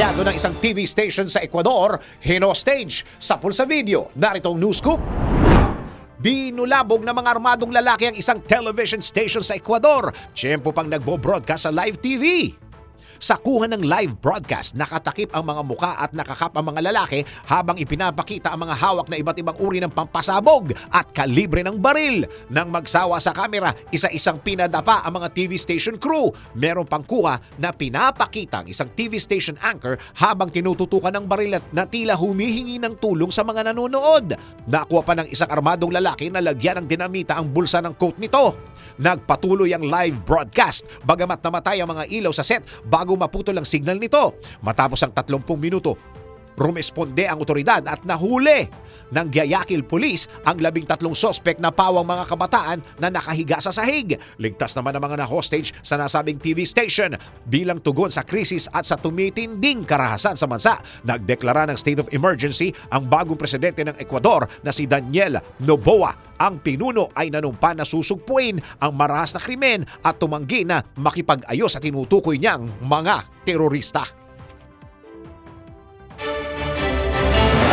Empleyado ng isang TV station sa Ecuador, hinostage sa pulsa video. Narito ang news scoop. Binulabog ng mga armadong lalaki ang isang television station sa Ecuador. Tiyempo pang nagbo-broadcast sa live TV. Sa kuha ng live broadcast, nakatakip ang mga muka at nakakap ang mga lalaki habang ipinapakita ang mga hawak na iba't ibang uri ng pampasabog at kalibre ng baril. Nang magsawa sa kamera, isa-isang pinadapa ang mga TV station crew. Meron pang kuha na pinapakita ang isang TV station anchor habang tinututukan ng baril at na tila humihingi ng tulong sa mga nanonood. Nakuha pa ng isang armadong lalaki na lagyan ng dinamita ang bulsa ng coat nito. Nagpatuloy ang live broadcast bagamat namatay ang mga ilaw sa set bago maputol ang signal nito. Matapos ang 30 minuto, rumesponde ang otoridad at nahuli ng Guayaquil Police ang labing tatlong sospek na pawang mga kabataan na nakahiga sa sahig. Ligtas naman ang mga na-hostage sa nasabing TV station bilang tugon sa krisis at sa tumitinding karahasan sa bansa. Nagdeklara ng state of emergency ang bagong presidente ng Ecuador na si Daniel Noboa. Ang pinuno ay nanumpa na susugpuin ang marahas na krimen at tumanggi na makipag-ayos sa tinutukoy niyang mga terorista.